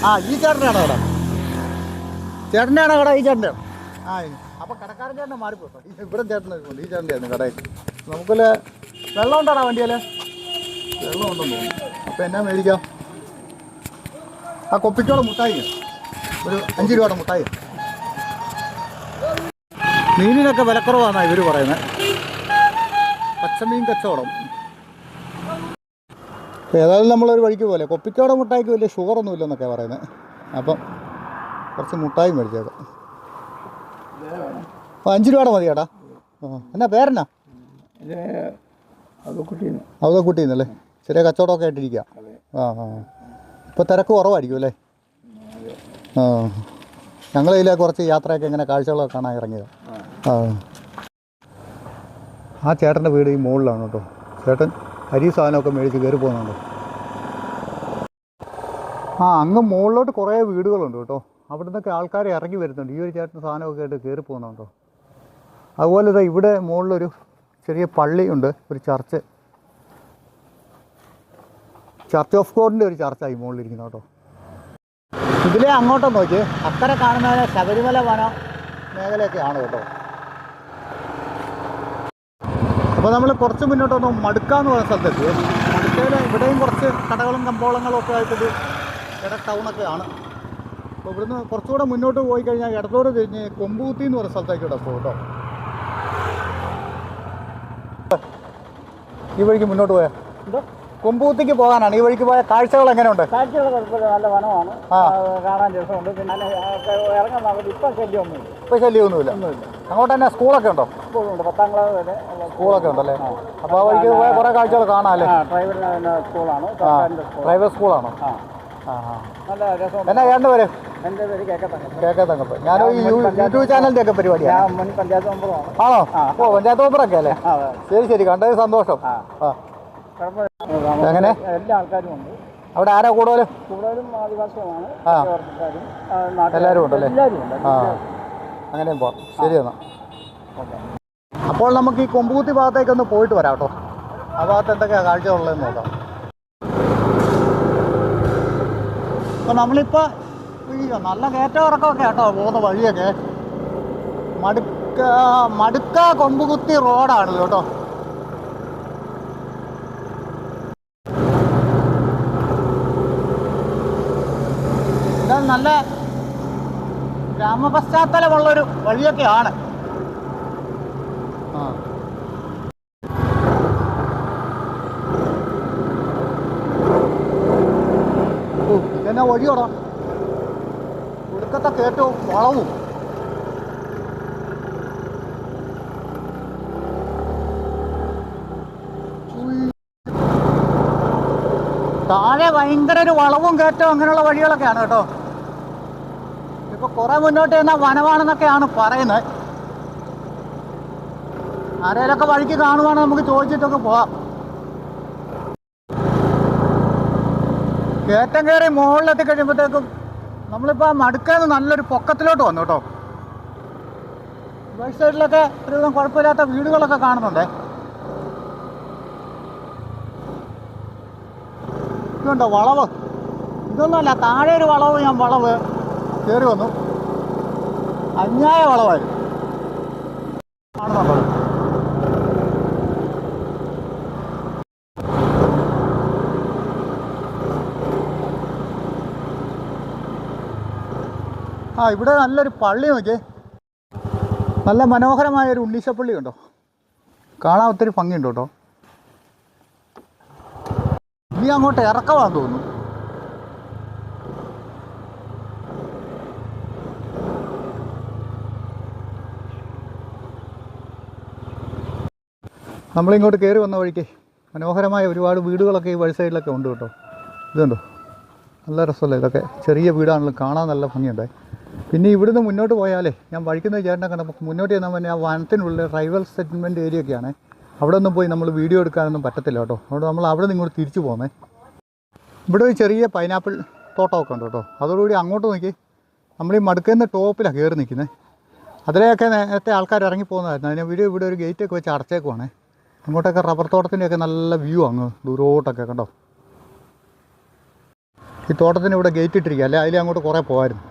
ആ ഈ ചേട്ടനാണോ കട? ചേട്ടനാണോ കട ഈ ചേട്ടന്റെ? ആ അപ്പോൾ കടക്കാരൻ ചേട്ടനെ മാറിപ്പോട്ടോ ഈ ഇവിടെ നിൽക്കുന്നുണ്ട് ഈ ചേട്ടന്റെ കടയിൽ. നമുക്കല്ലേ വെള്ളം ഉണ്ടാടാ വണ്ടിയല്ലേ വെള്ളം ഉണ്ടെന്ന് തോന്നുന്നു. എന്നാ മേടിക്കാം? ആ കൊപ്പിക്കോളം മുട്ടായി. ഒരു അഞ്ച് രൂപയുടെ മുട്ടായി. മീനിനൊക്കെ വിലക്കുറവാണെന്നാണ് ഇവർ പറയുന്നത് പച്ചമീൻ കച്ചവടം. അപ്പോൾ ഏതായാലും നമ്മളൊരു വഴിക്ക് പോലെ കൊപ്പിക്കോടെ മുട്ടായിക്ക് വലിയ ഷുഗറൊന്നും ഇല്ലെന്നൊക്കെ പറയുന്നത് അപ്പം കുറച്ച് മുട്ടായി മേടിച്ചേക്കാം. അഞ്ച് രൂപയുടെ മതി ചേട്ടാ ആ എന്നാ പേരെന്നാ? അവതക്കുട്ടി അവതക്കുട്ടിന്നല്ലേ ചെറിയ കച്ചവടമൊക്കെ ആയിട്ടിരിക്കുക ആ ആ ഇപ്പോൾ തിരക്ക് കുറവായിരിക്കും അല്ലേ? ആ. ഞങ്ങൾ ഇതിലെ കുറച്ച് യാത്രയൊക്കെ ഇങ്ങനെ കാഴ്ചകളൊക്കെ കാണാൻ ഇറങ്ങിയത്. ആ. ആ. ചേട്ടന്റെ വീട് ഈ മുകളിലാണ് കേട്ടോ. ചേട്ടൻ അരി സാധനമൊക്കെ മേടിച്ച് കയറി പോകുന്നുണ്ട്. ആ അങ്ങ് മുകളിലോട്ട് കുറേ വീടുകളുണ്ട് കേട്ടോ. അവിടെ നിന്നൊക്കെ ആൾക്കാർ ഇറങ്ങി വരുന്നുണ്ട്. ഈ ഒരു ചേട്ടൻ സാധനമൊക്കെ ആയിട്ട് കയറി പോകുന്നുണ്ടോ അതുപോലെ ഇതാ ഇവിടെ മുകളിലൊരു ചെറിയ പള്ളിയുണ്ട് ഒരു ചർച്ച്. ചർച്ച് ഓഫ് ഗോഡിന്റെ ഒരു ചർച്ചായി മുകളിലിരിക്കുന്നത് കേട്ടോ. ഇതിലെ അങ്ങോട്ട് നോക്കി. അക്കരെ കാണുന്ന ശബരിമല വന മേഖലയൊക്കെയാണ് കേട്ടോ. അപ്പോൾ നമ്മൾ കുറച്ച് മുന്നോട്ടൊന്ന് മടുക്കാന്ന് പറയുന്ന സ്ഥലത്തെത്തി. മടുക്കയിൽ ഇവിടെയും കുറച്ച് കടകളും കമ്പോളങ്ങളും ഒക്കെ ആയിട്ടൊരു ഇട ടൗണൊക്കെയാണ് അപ്പോൾ ഇവിടുന്ന് കുറച്ചുകൂടെ മുന്നോട്ട് പോയി കഴിഞ്ഞാൽ ഇടത്തോട് കഴിഞ്ഞ് കൊമ്പൂത്തി എന്ന് പറയുന്ന സ്ഥലത്തേക്ക് പോകും കേട്ടോ. ഈ വഴിക്ക് മുന്നോട്ട് പോയാൽ കൊമ്പൂത്തിക്ക് പോകാനാണ്. ഈ വഴിക്ക് പോയ കാഴ്ചകൾ എങ്ങനെയുണ്ട്? കാഴ്ചകൾ കുഴപ്പമില്ല നല്ല വനമാണ്. കാണാൻ രസമുണ്ട്. പിന്നെ ഇപ്പം ശല്യമൊന്നുമില്ല. അങ്ങോട്ട് തന്നെ സ്കൂളൊക്കെ ഉണ്ടോ? സ്കൂളുണ്ട്. പത്താം ക്ലാസ് വരെ. സ്കൂളൊക്കെ ഉണ്ടല്ലേ? അപ്പോൾ ആ വഴിക്ക് പോയ കുറേ കാഴ്ചകൾ കാണാം അല്ലേ? സ്കൂളാണ്. പ്രൈവറ്റ് സ്കൂളാണോ. നല്ല എന്നാ വേണ്ട പേര്? എന്റെ പേര് കേക്കത്തങ്ങ. കേക്കെ തങ്കപ്പ് ഞാനൊരു യൂ- യൂട്യൂബ് ചാനലിന്റെ ഒക്കെ പരിപാടിയാണ്. ഞാൻ മുൻ പഞ്ചായത്ത് മെമ്പറുമാണ്. ആണോ. ഓ പഞ്ചായത്ത് മെമ്പറൊക്കെ അല്ലേ? ശരി ശരി. കണ്ടത് സന്തോഷം. എങ്ങനെ? എല്ലാ ആൾക്കാരും ഉണ്ട്. അവിടെ ആരാ കൂടുതലും? കൂടുതലും ആദിവാസികളാണ്. എല്ലാവരും ഉണ്ടല്ലേ? ഉണ്ട്. ആ. അങ്ങനെയും പോവാം. ശരി എന്നാ. അപ്പോൾ നമുക്ക് ഈ കൊമ്പൂത്തി ഭാഗത്തേക്കൊന്ന് പോയിട്ട് വരാം കേട്ടോ. ആ ഭാഗത്ത് എന്തൊക്കെയാണ് കാഴ്ചകളുള്ളതെന്ന് നോക്കാം. അപ്പോൾ നമ്മളിപ്പോൾ അയ്യോ നല്ല കയറ്റം ഇറക്കമൊക്കെ കേട്ടോ പോകുന്ന വഴിയൊക്കെ. മടുക്ക മടുക്ക കൊമ്പുകുത്തി റോഡാണ് കേട്ടോ. ഇത് നല്ല ഗ്രാമപശ്ചാത്തലമുള്ളൊരു വഴിയൊക്കെയാണ്. ആ ഓ, ഇതെന്നാ വഴിയോടാ. ഒടുക്കത്തെ കയറ്റവും വളവും. താഴെ ഭയങ്കര ഒരു വളവും കയറ്റവും അങ്ങനെയുള്ള വഴികളൊക്കെയാണ് കേട്ടോ. ഇപ്പൊ കുറെ മുന്നോട്ട് ചെന്നാൽ വനമാണെന്നൊക്കെയാണ് പറയുന്നത്. ആരേലൊക്കെ വഴിക്ക് കാണുവാണെങ്കിൽ നമുക്ക് ചോദിച്ചിട്ടൊക്കെ പോവാം. കയറ്റം കയറി മുകളിലെത്തി കഴിയുമ്പോഴത്തേക്കും നമ്മളിപ്പോൾ ആ മടുക്കാന്ന് നല്ലൊരു പൊക്കത്തിലോട്ട് വന്നു കേട്ടോ. ബൈക്ക് സൈഡിലൊക്കെ ഒരുവിധം കുഴപ്പമില്ലാത്ത വീടുകളൊക്കെ കാണുന്നുണ്ടേ. ഇതുണ്ടോ വളവ്? ഇതൊന്നുമല്ല താഴെ ഒരു വളവ് ഞാൻ വളവ് കയറി വന്നു. അന്യായ വളവായിരുന്നു കാണുന്നുണ്ടോ ആ ഇവിടെ നല്ലൊരു പള്ളി നോക്കിയേ. നല്ല മനോഹരമായ ഒരു ഉണ്ണീശപ്പള്ളി ഉണ്ടോ കാണാൻ ഒത്തിരി ഭംഗിയുണ്ട് കേട്ടോ. ഇനി അങ്ങോട്ട് ഇറക്കമാണെന്ന് തോന്നുന്നു. നമ്മളിങ്ങോട്ട് കയറി വന്ന വഴിക്ക് മനോഹരമായ ഒരുപാട് വീടുകളൊക്കെ ഈ വഴി സൈഡിലൊക്കെ ഉണ്ട് കേട്ടോ. ഇതുണ്ടോ? നല്ല രസമല്ലേ? ഇതൊക്കെ ചെറിയ വീടാണെങ്കിലും കാണാൻ നല്ല ഭംഗിയുണ്ട് പിന്നെ ഇവിടുന്ന് മുന്നോട്ട് പോയാലേ ഞാൻ വഴിക്കുന്ന ചേട്ടനെ കണ്ടപ്പോൾ മുന്നോട്ട് ചെന്നാൽ പിന്നെ ആ വനത്തിനുള്ളിൽ റൈവൽ സെറ്റിൽമെന്റ് ഏരിയ ഒക്കെയാണ്. അവിടെ ഒന്നും പോയി നമ്മൾ വീഡിയോ എടുക്കാനൊന്നും പറ്റത്തില്ല കേട്ടോ. അതുകൊണ്ട് നമ്മൾ അവിടെ നിന്ന് ഇങ്ങോട്ട് തിരിച്ചു പോകുന്നേ ഇവിടെ ഒരു ചെറിയ പൈനാപ്പിൾ തോട്ടമൊക്കെ ഉണ്ട് കേട്ടോ. അതോടുകൂടി അങ്ങോട്ട് നോക്കി. നമ്മൾ ഈ മടുക്കുന്ന ടോപ്പിലാണ് കയറി നിൽക്കുന്നത് അതിലെയൊക്കെ നേരത്തെ ആൾക്കാർ ഇറങ്ങി പോകുന്നതായിരുന്നു. അതിന് വീഡിയോ ഇവിടെ ഒരു ഗേറ്റൊക്കെ വെച്ച് അടച്ചേക്കുവാണേ. അങ്ങോട്ടൊക്കെ റബ്ബർ തോട്ടത്തിന്റെയൊക്കെ നല്ല വ്യൂ അങ്ങ് ദൂരോട്ടൊക്കെ കണ്ടോ? ഈ തോട്ടത്തിന് ഇവിടെ ഗേറ്റ് ഇട്ടിരിക്കുക. അല്ലെ? അതിലെ അങ്ങോട്ട് കുറേ പോകായിരുന്നു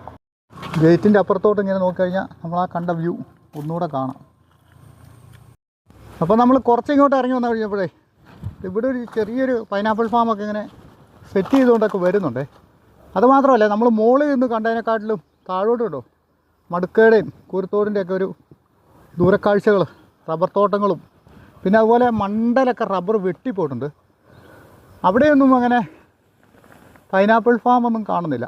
ഗേറ്റിന്റെ അപ്പുറത്തോട്ട് ഇങ്ങനെ നോക്കിക്കഴിഞ്ഞാൽ നമ്മൾ ആ കണ്ട വ്യൂ ഒന്നുകൂടെ കാണാം. അപ്പോൾ നമ്മൾ കുറച്ച് ഇങ്ങോട്ട് ഇറങ്ങി വന്നു കഴിഞ്ഞപ്പോഴേ ഇവിടെ ഒരു ചെറിയൊരു പൈനാപ്പിൾ ഫാമൊക്കെ ഇങ്ങനെ സെറ്റ് ചെയ്തുകൊണ്ടൊക്കെ വരുന്നുണ്ടേ. അതുമാത്രമല്ല നമ്മൾ മുകളിൽ നിന്ന് കണ്ടതിനെക്കാട്ടിലും താഴോട്ട് കേട്ടോ മടുക്കേടെയും കുരുത്തോടിന്റെയൊക്കെ ഒരു ദൂരക്കാഴ്ചകൾ റബ്ബർ തോട്ടങ്ങളും പിന്നെ അതുപോലെ മണ്ടലൊക്കെ റബ്ബർ വെട്ടിപ്പോയിട്ടുണ്ട്. അവിടെയൊന്നും അങ്ങനെ പൈനാപ്പിൾ ഫാം ഒന്നും കാണുന്നില്ല.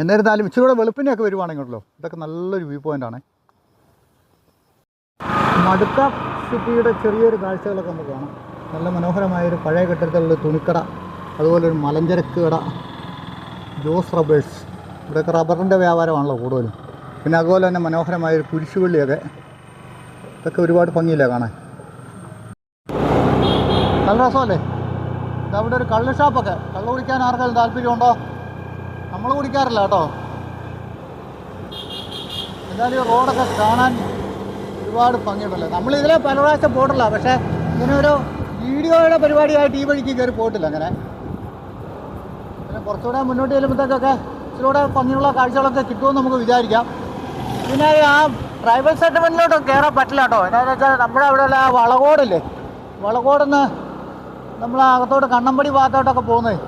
എന്നിരുന്നാലും ഇച്ചിരി കൂടെ വെളുപ്പിനെയൊക്കെ വരുവാണെങ്കിലോ? ഇതൊക്കെ നല്ലൊരു വ്യൂ പോയിന്റാണ് മടുക്ക സിറ്റിയുടെ ചെറിയൊരു കാഴ്ചകളൊക്കെ നമുക്ക് കാണാം. നല്ല മനോഹരമായൊരു പഴയ കെട്ടിടത്തിലുള്ള തുണിക്കട അതുപോലെ ഒരു മലഞ്ചരക്ക് കട ജോസ് റബേഴ്സ് ഇവിടെയൊക്കെ റബ്ബറിന്റെ വ്യാപാരമാണല്ലോ കൂടുതലും. പിന്നെ അതുപോലെ തന്നെ മനോഹരമായൊരു കുരിശുപള്ളിയൊക്കെ. ഇതൊക്കെ ഒരുപാട് ഭംഗിയില്ല കാണാൻ? നല്ല രസമല്ലേ? ഇതവിടെ ഒരു കള്ള് ഷാപ്പൊക്കെ. കള്ള് കുടിക്കാൻ ആർക്കെങ്കിലും താല്പര്യമുണ്ടോ? നമ്മൾ കുടിക്കാറില്ല കേട്ടോ. എന്തായാലും റോഡൊക്കെ കാണാൻ ഒരുപാട് ഭംഗിയുണ്ടല്ലോ. നമ്മൾ ഇതിലെ പല പ്രാവശ്യം പോയിട്ടില്ല പക്ഷേ ഇങ്ങനെ ഒരു വീഡിയോയുടെ പരിപാടിയായിട്ട് ഈ വഴിക്ക് കയറി പോയിട്ടില്ല അങ്ങനെ. പിന്നെ കുറച്ചുകൂടെ മുന്നോട്ട് ചെല്ലുമ്പോഴത്തേക്കൊക്കെ ഇച്ചിലൂടെ ഭംഗിയുള്ള കാഴ്ചകളൊക്കെ കിട്ടുമെന്ന് നമുക്ക് വിചാരിക്കാം. പിന്നെ ആ ട്രൈബൽ സെറ്റിൽമെന്റിലോട്ട് കയറാൻ പറ്റില്ല കേട്ടോ. എന്താണെന്ന് വെച്ചാൽ നമ്മുടെ അവിടെ ഉള്ള ആ വളകോടില്ലേ? വളകോടെന്ന് നമ്മൾ അകത്തോട്ട് കണ്ണമ്പടി ഭാഗത്തോട്ടൊക്കെ പോകുന്നത്.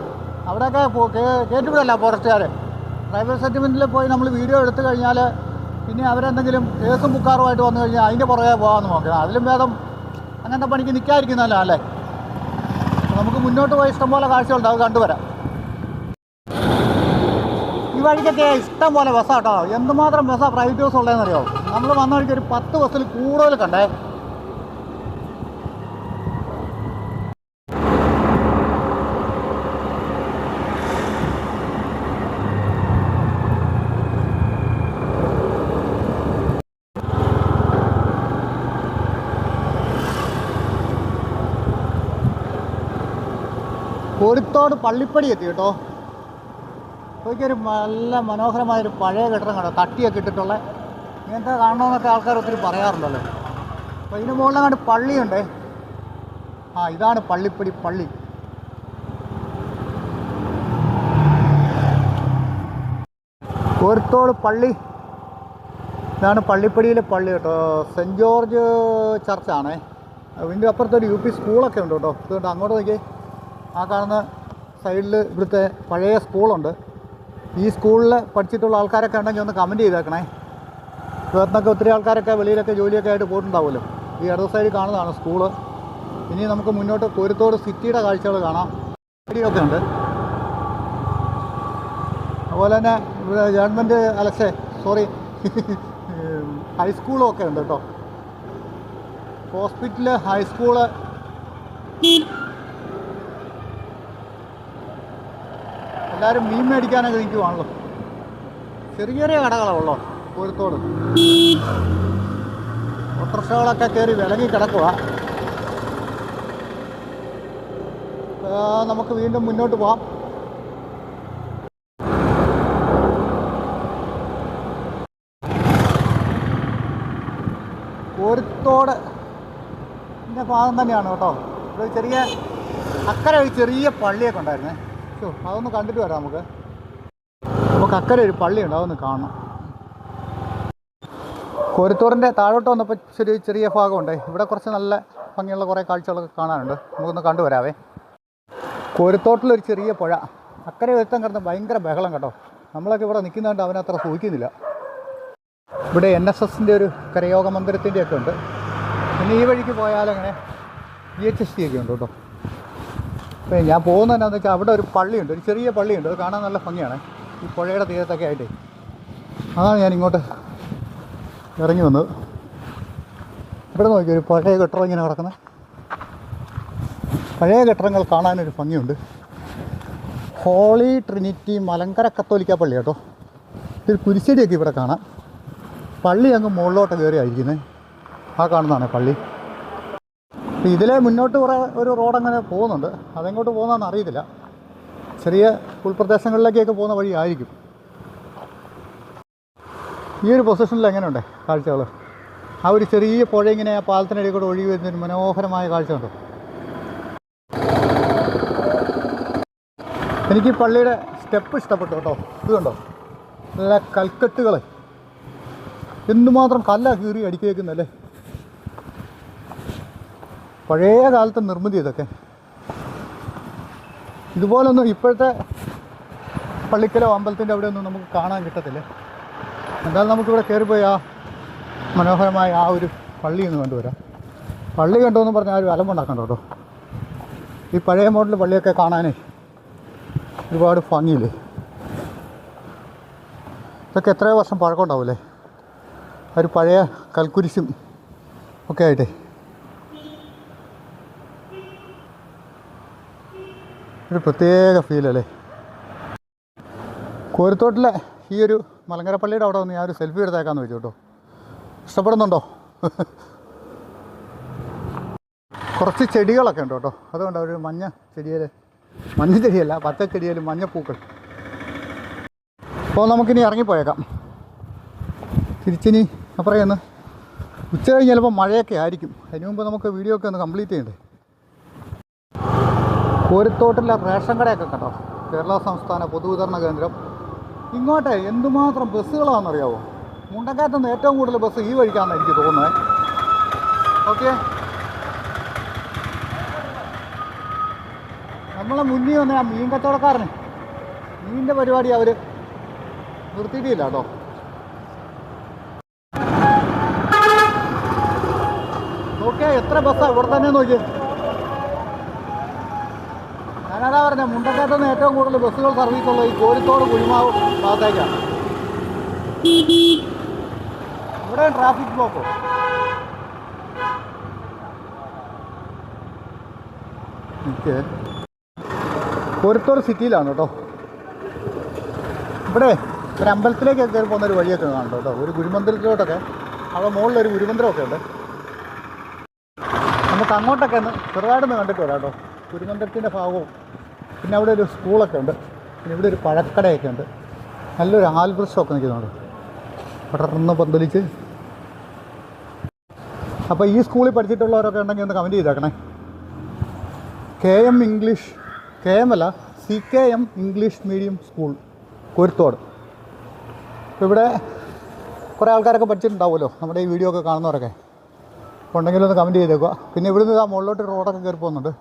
അവിടെയൊക്കെ കയറ്റിവിടല്ല ഫോറസ്റ്റുകാർ ട്രൈബൽ സെറ്റിൽമെന്റിൽ പോയി നമ്മൾ വീഡിയോ എടുത്തു കഴിഞ്ഞാൽ പിന്നെ അവരെന്തെങ്കിലും കേസും ബുക്കാറുമായിട്ട് വന്നു കഴിഞ്ഞാൽ അതിന്റെ പുറകെ പോകാമെന്ന് നോക്കണം. അതിലും ഭേദം അങ്ങനത്തെ പണിക്ക് നിൽക്കാതിരിക്കുന്നതല്ല അല്ലേ? നമുക്ക് മുന്നോട്ട് പോയി ഇഷ്ടംപോലെ കാഴ്ചകളുണ്ട്. അത് കണ്ടുവരാം. ഈ വഴിക്കൊക്കെ ഇഷ്ടം പോലെ ബസ്സാട്ടോ. എന്തുമാത്രം ബസ്സാണ് പ്രൈവറ്റ് ബസ് ഉള്ളതെന്നറിയോ? നമ്മൾ വന്ന വഴിക്ക് ഒരു പത്ത് ബസ്സിൽ കൂടുതൽ കണ്ടേ. കോരിത്തോട് പള്ളിപ്പടി എത്തി കേട്ടോ. ഒരു നല്ല മനോഹരമായൊരു പഴയ കെട്ടിടം കണ്ടോ? തട്ടിയൊക്കെ ഇട്ടിട്ടുള്ള. ഇങ്ങനത്തെ കാണണമെന്നൊക്കെ ആൾക്കാർ ഒത്തിരി പറയാറുണ്ടല്ലോ. അപ്പോൾ ഇതിന് മുകളിലങ്ങാണ്ട് പള്ളിയുണ്ട്. ആ ഇതാണ് പള്ളിപ്പടി പള്ളി. കോരത്തോട് പള്ളി. ഇതാണ് പള്ളിപ്പടിയിലെ പള്ളി കേട്ടോ. സെന്റ് ജോർജ് ചർച്ചാണേ. ഇതിന്റെ അപ്പുറത്തൊരു യു പി സ്കൂളൊക്കെ ഉണ്ട് കേട്ടോ. ഇതുകൊണ്ട് അങ്ങോട്ട് നോക്കിയേ. ആ കാണുന്ന സൈഡിൽ ഇവിടുത്തെ പഴയ സ്കൂളുണ്ട്. ഈ സ്കൂളിൽ പഠിച്ചിട്ടുള്ള ആൾക്കാരൊക്കെ ഉണ്ടെങ്കിൽ ഒന്ന് കമന്റ് ചെയ്തേക്കണേ. ഇവിടുന്നൊക്കെ ഒത്തിരി ആൾക്കാരൊക്കെ വെളിയിലൊക്കെ ജോലിയൊക്കെ ആയിട്ട് പോയിട്ടുണ്ടാവുമല്ലോ. ഈ ഇടത് സൈഡിൽ കാണുന്നതാണ് സ്കൂൾ. ഇനി നമുക്ക് മുന്നോട്ട് കൊരുത്തോട് സിറ്റിയുടെ കാഴ്ചകൾ കാണാം. ഒക്കെ ഉണ്ട്. അതുപോലെ തന്നെ ഇവിടെ ഗവൺമെന്റ് അലക്ഷേ സോറി ഹൈസ്കൂളും ഒക്കെ ഉണ്ട് കേട്ടോ. ഹോസ്പിറ്റൽ ഹൈസ്കൂൾ എല്ലാവരും മീൻ മേടിക്കാനൊക്കെ നിൽക്കുവാണല്ലോ ചെറിയ ചെറിയ കടകളുള്ളോ കോഴിക്കോട്. ഓട്ടർഷകളൊക്കെ കയറി വിലങ്ങി കിടക്കുക നമുക്ക് വീണ്ടും മുന്നോട്ട് പോവാം. കോരിത്തോട് ഭാഗം തന്നെയാണ് കേട്ടോ. ഇത് ചെറിയ അക്കരെ ഒരു ചെറിയ പള്ളിയൊക്കെ ഉണ്ടായിരുന്നേ. ഷോ അതൊന്ന് കണ്ടിട്ട് വരാം നമുക്ക്. നമുക്ക് അക്കരെ ഒരു പള്ളിയുണ്ട് അതൊന്ന് കാണണം. കോരത്തൂറിന്റെ താഴോട്ട് വന്നപ്പോൾ ചെറിയ ചെറിയ ഭാഗമുണ്ട് ഇവിടെ കുറച്ച് നല്ല ഭംഗിയുള്ള കുറേ കാഴ്ചകളൊക്കെ കാണാനുണ്ട്. നമുക്കൊന്ന് കണ്ടുവരാവേ കോരത്തോട്ടിലൊരു ചെറിയ പുഴ. അക്കരെ ഒരുത്തം കിടന്ന് ഭയങ്കര ബഹളം കേട്ടോ. നമ്മളൊക്കെ ഇവിടെ നിൽക്കുന്നതുകൊണ്ട് അവനത്ര സൂചിക്കുന്നില്ല ഇവിടെ എൻ എസ് എസിന്റെ ഒരു കരയോഗ മന്ദിരത്തിന്റെയൊക്കെ ഉണ്ട്. പിന്നെ ഈ വഴിക്ക് പോയാലങ്ങനെ വി എച്ച് എസ് ടി ഒക്കെ ഉണ്ട് കേട്ടോ. അപ്പോൾ ഞാൻ പോകുന്ന എന്നാന്ന് വെച്ചാൽ അവിടെ ഒരു പള്ളിയുണ്ട് ഒരു ചെറിയ പള്ളിയുണ്ട്. അത് കാണാൻ നല്ല ഭംഗിയാണ്. ഈ പുഴയുടെ തീരത്തൊക്കെ ആയിട്ടേ. അതാണ് ഞാൻ ഇങ്ങോട്ട് ഇറങ്ങി വന്നത്. ഇവിടെ നോക്കി ഒരു പഴയ കെട്ടിടം ഇങ്ങനെ കിടക്കുന്നത് പഴയ കെട്ടിടങ്ങൾ കാണാനൊരു ഭംഗിയുണ്ട്. ഹോളി ട്രിനിറ്റി മലങ്കര കത്തോലിക്ക പള്ളി കേട്ടോ. ഇതൊരു കുരിശടിയൊക്കെ ഇവിടെ കാണാം. പള്ളി അങ്ങ് മുകളിലോട്ട് കയറിയായിരിക്കുന്നത് ആ കാണുന്നതാണ് പള്ളി. അപ്പോൾ ഇതിലെ മുന്നോട്ട് കുറേ ഒരു റോഡ് അങ്ങനെ പോകുന്നുണ്ട്. അതെങ്ങോട്ട് പോകുന്നതെന്ന് അറിയത്തില്ല. ചെറിയ ഉൾപ്രദേശങ്ങളിലേക്കൊക്കെ പോകുന്ന വഴി ആയിരിക്കും. ഈ ഒരു പൊസിഷനിൽ എങ്ങനെയുണ്ട് കാഴ്ചകൾ ആ ഒരു ചെറിയ പുഴ ഇങ്ങനെ ആ പാലത്തിനിടയിൽ കൂടെ ഒഴുകി വരുന്നൊരു മനോഹരമായ കാഴ്ച ഉണ്ടോ എനിക്ക് പള്ളിയുടെ സ്റ്റെപ്പ് ഇഷ്ടപ്പെട്ടു കേട്ടോ. ഇത് കണ്ടോ? നല്ല കൽക്കെട്ടുകൾ എന്തുമാത്രം കല്ല കീറി അടുക്കി വയ്ക്കുന്നല്ലേ പഴയ കാലത്തെ നിർമ്മിതി ഇതൊക്കെ. ഇതുപോലൊന്നും ഇപ്പോഴത്തെ പള്ളിക്കലോ അമ്പലത്തിന്റെ അവിടെയൊന്നും നമുക്ക് കാണാൻ കിട്ടത്തില്ല. എന്തായാലും നമുക്കിവിടെ കയറിപ്പോയി ആ മനോഹരമായ ആ ഒരു പള്ളി ഒന്ന് കണ്ടുവരാം പള്ളി കണ്ടോന്ന് പറഞ്ഞാൽ ആരും അലമ്പുണ്ടാക്കണ്ട കേട്ടോ. ഈ പഴയ മോഡൽ പള്ളിയൊക്കെ കാണാനേ ഒരുപാട് ഭംഗിയില്ലേ? ഇതൊക്കെ എത്രയോ വർഷം പഴക്കം ഉണ്ടാവില്ലേ ഒരു പഴയ കൽക്കുരിശും ഒക്കെ ആയിട്ടേ. ഒരു പ്രത്യേക ഫീലല്ലേ കോരത്തോട്ടിലെ ഈ ഒരു മലങ്കര പള്ളിയുടെ അവിടെ വന്ന് ഞാൻ ഒരു സെൽഫി എടുത്തേക്കാന്ന് വെച്ചു കേട്ടോ. ഇഷ്ടപ്പെടുന്നുണ്ടോ? കുറച്ച് ചെടികളൊക്കെ ഉണ്ട് കേട്ടോ. അതുകൊണ്ട് ഒരു മഞ്ഞ ചെടിയിൽ മഞ്ഞ ചെടിയല്ല പച്ച ചെടിയിൽ മഞ്ഞപ്പൂക്കൾ അപ്പോൾ നമുക്കിനി ഇറങ്ങിപ്പോയേക്കാം. തിരിച്ചിനി അപ്പുറം ഉച്ച കഴിഞ്ഞ് ചിലപ്പോൾ മഴയൊക്കെ ആയിരിക്കും. അതിന് മുമ്പ് നമുക്ക് വീഡിയോ ഒക്കെ ഒന്ന് കംപ്ലീറ്റ് ചെയ്യണ്ടേ? കോരത്തോട്ടിലെ റേഷൻ കടയൊക്കെ കണ്ടോ? കേരള സംസ്ഥാന പൊതുവിതരണ കേന്ദ്രം. ഇങ്ങോട്ട് എന്തുമാത്രം ബസ്സുകളാണെന്നറിയാവോ? മുണ്ടക്കയത്ത് നിന്ന് ഏറ്റവും കൂടുതൽ ബസ് ഈ വഴിക്കാണെന്ന് എനിക്ക് തോന്നുന്നത് ഓക്കെ. നമ്മളെ മുന്നിൽ വന്ന ആ മീൻ കച്ചവടക്കാരന്. മീനിന്റെ പരിപാടി അവർ നിർത്തിയിട്ടില്ല കേട്ടോ. നോക്കിയാൽ എത്ര ബസ്സാണ് ഇവിടെ തന്നെ നോക്കിയേ. ഞാനതാ പറഞ്ഞ മുണ്ടക്കയത്ത് നിന്ന് ഏറ്റവും കൂടുതൽ ബസ്സുകൾ സർവീസ് ഉള്ളത് ഈ കോരിത്തോട് കുഴിമാവ് ഭാഗത്തേക്കാണ്. ഇവിടെ ട്രാഫിക് ബ്ലോക്കോ ഓക്കെ. സിറ്റിയിലാണ് കേട്ടോ. ഇവിടെ ഒരു അമ്പലത്തിലേക്കൊക്കെ കയറി പോകുന്ന ഒരു വഴിയൊക്കെ കാണുന്നുണ്ട് കേട്ടോ. ഒരു ഗുരുമന്ദിരത്തിലോട്ടൊക്കെ. അവിടെ മുകളിലൊരു ഗുരുമന്ദിരമൊക്കെ ഉണ്ട്. നമുക്ക് അങ്ങോട്ടൊക്കെ ഒന്ന് ചെറുതായിട്ടൊന്ന് കണ്ടിട്ട് വരാം കേട്ടോ. ഗുരുമന്ദിരത്തിന്റെ ഭാഗവും പിന്നെ അവിടെ ഒരു സ്കൂളൊക്കെ ഉണ്ട്. പിന്നെ ഇവിടെ ഒരു പഴക്കടയൊക്കെ ഉണ്ട്. നല്ലൊരു ആൽവൃക്ഷമൊക്കെ നിൽക്കുന്നുണ്ട് പടർന്ന് പന്തലിച്ച്. അപ്പോൾ ഈ സ്കൂളിൽ പഠിച്ചിട്ടുള്ളവരൊക്കെ ഉണ്ടെങ്കിൽ ഒന്ന് കമന്റ് ചെയ്തേക്കണേ. K M English K M അല്ല C K M English medium school Koruthodu. ഇവിടെ കുറേ ആൾക്കാരൊക്കെ പഠിച്ചിട്ടുണ്ടാവുമല്ലോ. നമ്മുടെ ഈ വീഡിയോ ഒക്കെ കാണുന്നവരൊക്കെ. അപ്പോൾ ഒന്ന് കമന്റ് ചെയ്തേക്കുക. പിന്നെ ഇവിടുന്ന് ആ മുകളിലോട്ട് റോഡൊക്കെ കയറി പോകുന്നുണ്ട്.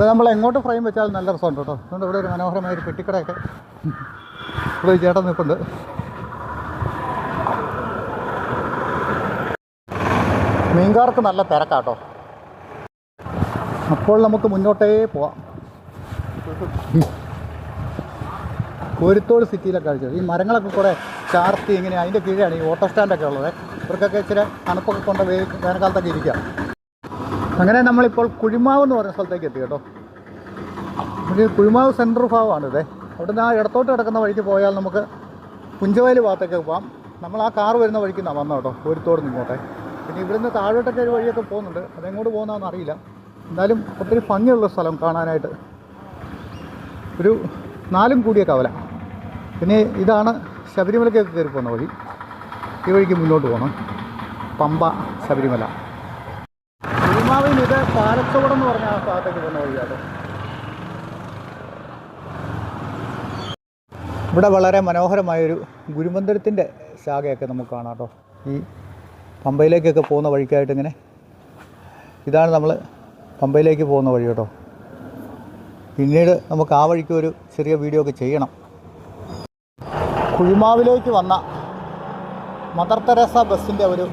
ഇവിടെ നമ്മൾ എങ്ങോട്ട് ഫ്രെയിം വെച്ചാൽ നല്ല രസമുണ്ട് കേട്ടോ. അതുകൊണ്ട് ഇവിടെ ഒരു മനോഹരമായ ഒരു പെട്ടിക്കടയൊക്കെ ഇവിടെ ചേട്ടൻ നിൽപ്പുണ്ട്. മീൻകാർക്ക് നല്ല തിരക്കാട്ടോ. അപ്പോൾ നമുക്ക് മുന്നോട്ടേ പോവാം. കോരിത്തോട് സിറ്റിയിലെ കഴിച്ചത് ഈ മരങ്ങളൊക്കെ കുറേ ചാർത്തി ഇങ്ങനെ അതിന്റെ കീഴെയാണ് ഈ ഓട്ടോ സ്റ്റാൻഡൊക്കെ ഉള്ളത്. ഇവർക്കൊക്കെ ഇച്ചിരി തണുപ്പൊക്കെ കൊണ്ട് വേനൽക്കാലത്തൊക്കെ ഇരിക്കാം. അങ്ങനെ നമ്മളിപ്പോൾ കുഴിമാവ് എന്ന് പറഞ്ഞ സ്ഥലത്തേക്ക് എത്തി കേട്ടോ. നമുക്ക് കുഴിമാവ് സെൻട്രൽ ഭാഗമാണിത്. അവിടുന്ന് ആ ഇടത്തോട്ട് കിടക്കുന്ന വഴിക്ക് പോയാൽ നമുക്ക് പുഞ്ചവയൽ ഭാഗത്തേക്ക് പോകാം നമ്മൾ ആ കാർ വരുന്ന വഴിക്ക് നിന്നാണ് വന്നോ കേട്ടോ ഒരുത്തോട് നിങ്ങോട്ടെ പിന്നെ ഇവിടുന്ന് താഴോട്ടൊക്കെ ഒരു വഴിയൊക്കെ പോകുന്നുണ്ട്. അതെങ്ങോട്ട് പോകുന്നതെന്ന് അറിയില്ല. എന്നാലും ഒത്തിരി ഭംഗിയുള്ള സ്ഥലം കാണാനായിട്ട്. ഒരു നാലും കൂടിയ കവല. പിന്നെ ഇതാണ് ശബരിമലയ്ക്കൊക്കെ കയറി പോകുന്ന വഴി. ഈ വഴിക്ക് മുന്നോട്ട് പോകണം പമ്പ ശബരിമല. കുരുമാവിൽ ഇത് പാലച്ചോട് എന്ന് പറഞ്ഞ ആ ഭാഗത്തേക്ക് പോകുന്ന വഴിയാണ്. ഇവിടെ വളരെ മനോഹരമായൊരു ഗുരുമന്ദിരത്തിന്റെ ശാഖയൊക്കെ നമുക്ക് കാണാം കേട്ടോ. ഈ പമ്പയിലേക്കൊക്കെ പോകുന്ന വഴിക്കായിട്ട് ഇങ്ങനെ. ഇതാണ് നമ്മൾ പമ്പയിലേക്ക് പോകുന്ന വഴി കേട്ടോ. പിന്നീട് നമുക്ക് ആ വഴിക്ക് ഒരു ചെറിയ വീഡിയോ ഒക്കെ ചെയ്യണം. കുഴിമാവിലേക്ക് വന്ന മദർ തെരേസ ബസ്സിന്റെ ഒരു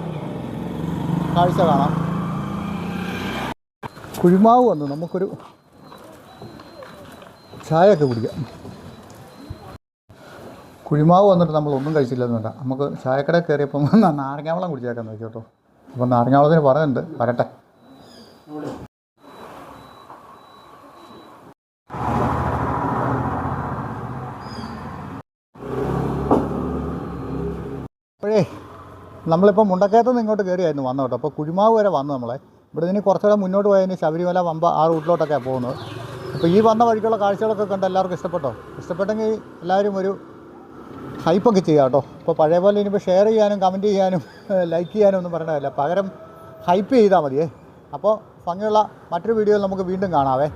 കാഴ്ച കാണാം. കുഴിമാവ് വന്നു. നമുക്കൊരു ചായ ഒക്കെ കുടിക്കാം. കുഴിമാവ് വന്നിട്ട് നമ്മൾ ഒന്നും കഴിച്ചില്ലെന്നുണ്ട നമുക്ക് ചായക്കട കയറിയപ്പം നാരങ്ങാവളം കുടിച്ചേക്കാൻ നോക്കി കേട്ടോ. അപ്പം നാരങ്ങാവളത്തിന് പറയുന്നുണ്ട്. വരട്ടെ. അപ്പോഴേ നമ്മളിപ്പോൾ മുണ്ടക്കയത്തുനിന്ന് ഇങ്ങോട്ട് കയറിയായിരുന്നു വന്നോട്ടോ അപ്പോൾ കുഴിമാവ് വരെ വന്നു നമ്മളെ. ഇവിടെ നിന്ന് കുറച്ചുകൂടെ മുന്നോട്ട് പോയതിന് ശബരിമല വമ്പ ആ റൂട്ടിലോട്ടൊക്കെയാണ് പോകുന്നത്. അപ്പോൾ ഈ വന്ന വഴിക്കുള്ള കാഴ്ചകളൊക്കെ കണ്ട് എല്ലാവർക്കും ഇഷ്ടപ്പെട്ടോ? ഇഷ്ടപ്പെട്ടെങ്കിൽ എല്ലാവരും ഒരു ഹൈപ്പൊക്കെ ചെയ്യുക കേട്ടോ. ഇപ്പോൾ പഴയ പോലെ ഇനിയിപ്പോൾ ഷെയർ ചെയ്യാനും കമന്റ് ചെയ്യാനും ലൈക്ക് ചെയ്യാനും ഒന്നും പറയണമല്ല പകരം ഹൈപ്പ് ചെയ്താൽ മതിയേ. അപ്പോൾ ഭംഗിയുള്ള മറ്റൊരു വീഡിയോയിൽ നമുക്ക് വീണ്ടും കാണാവേ.